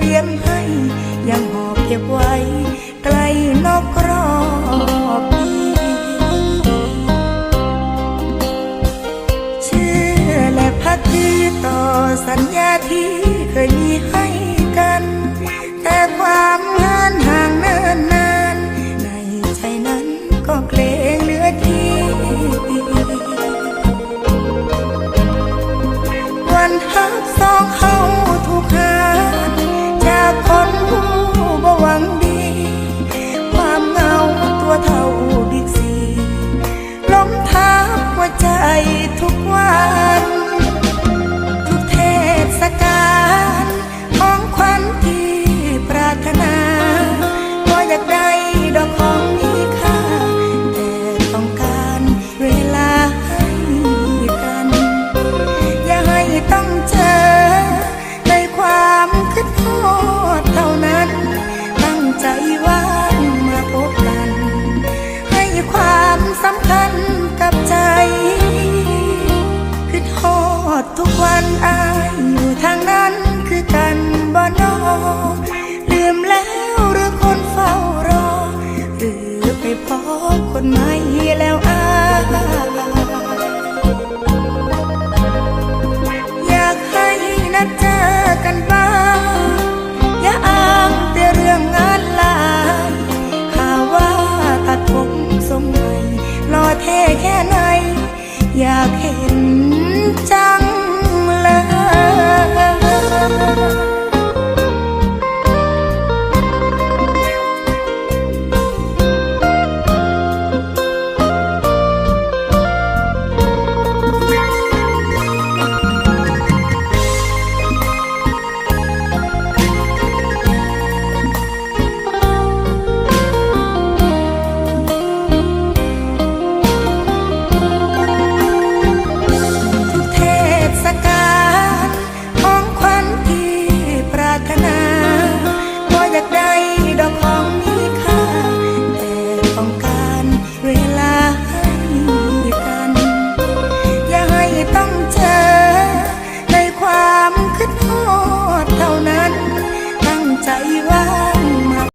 เตรียมให้ยังหอบเก็บไว้ไกลนอก ต้องเจอ ในความคิดโทษเท่านั้น ตั้งใจว่างมาพบกัน ให้ความสำคัญกับใจคิดโทษทุกวันอายอยู่ทางนั้นคือกันบ่นอลืมแล้วหรือคนเฝ้ารอ หรือไปพบคนมา you.